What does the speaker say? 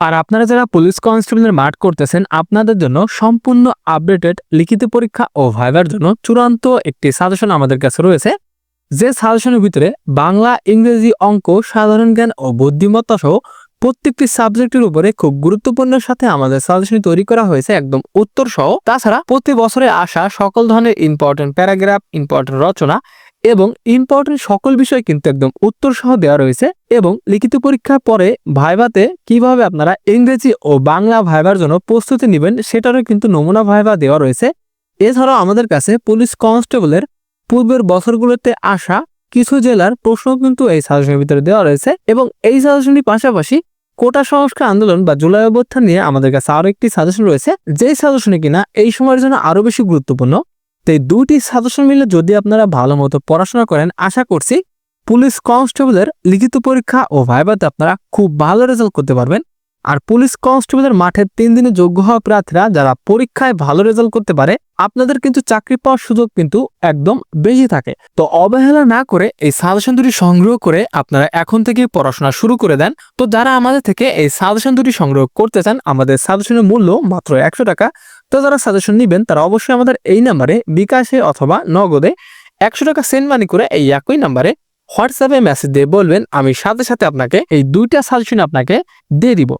আর আপনারা যারা পুলিশ কনস্টেবলের মাঠ করতেছেন, আপনাদের জন্য সম্পূর্ণ আপডেটেড লিখিত পরীক্ষা ও ভাইবার জন্য চূড়ান্ত একটি সাজেশন আমাদের কাছে রয়েছে। যে সাজেশনের ভিতরে বাংলা, ইংরেজি অঙ্ক, সাধারণ জ্ঞান ও বুদ্ধিমত্তা সহ প্রত্যেকটি সাবজেক্টের উপরে খুব গুরুত্বপূর্ণের সাথে আমাদের সাজেশন তৈরি করা হয়েছে একদম উত্তর সহ তাছাড়া প্রতি বছরে আসা সকল ধরনের ইম্পর্টেন্ট প্যারাগ্রাফ ইম্পর্টেন্ট রচনা এবং ইম্পর্টেন্ট সকল বিষয় কিন্তু একদম উত্তর সহ দেওয়া রয়েছে এবং লিখিত পরীক্ষার পরে ভাইভাতে কীভাবে আপনারা ইংরেজি ও বাংলা ভাইবার জন্য প্রস্তুতি নেবেন সেটারও কিন্তু নমুনা ভাইভা দেওয়া রয়েছে। এছাড়াও আমাদের কাছে পুলিশ কনস্টেবলের পূর্বের বছরগুলোতে আসা কিছু জেলার প্রশ্ন কিন্তু এই সাজেশনের ভিতরে দেওয়া রয়েছে এবং এই সাজেশনটির পাশাপাশি কোটা সংস্কার আন্দোলন বা জুলাই অভ্যুত্থান নিয়ে আমাদের কাছে আরও একটি সাজেশন রয়েছে। যেই সাজেশনে কিনা এই সময়ের জন্য আরও বেশি গুরুত্বপূর্ণ তো এই দুইটি সাজেশন মিলে যদি আপনারা ভালো মতো পড়াশোনা করেন, আশা করছি পুলিশ কনস্টেবলের লিখিত পরীক্ষা ও ভাইভাতে আপনারা খুব ভালো রেজাল্ট করতে পারবেন। আর পুলিশ কনস্টেবলের মাঠে তিন দিনে যোগ্য হওয়া প্রার্থীরা যারা পরীক্ষায় ভালো রেজাল্ট করতে পারে, আপনাদের কিন্তু চাকরি পাওয়ার সুযোগ কিন্তু একদম বেশি থাকে। তো অবহেলা না করে এই সাজেশন দুটি সংগ্রহ করে আপনারা এখন থেকে পড়াশোনা শুরু করে দেন। তো যারা আমাদের থেকে এই সাজেশন দুটি সংগ্রহ করতে চান, আমাদের সাজেশনের মূল্য মাত্র একশো টাকা। তো যারা সাজেশন নেবেন, তারা অবশ্যই আমাদের এই নাম্বারে বিকাশে অথবা নগদে একশো টাকা সেন্ড মানি করে এই একই নাম্বারে হোয়াটসঅ্যাপে মেসেজ দিয়ে বলবেন, আমি সাথে সাথে আপনাকে এই দুইটা সাজেশন আপনাকে দিয়ে দিব।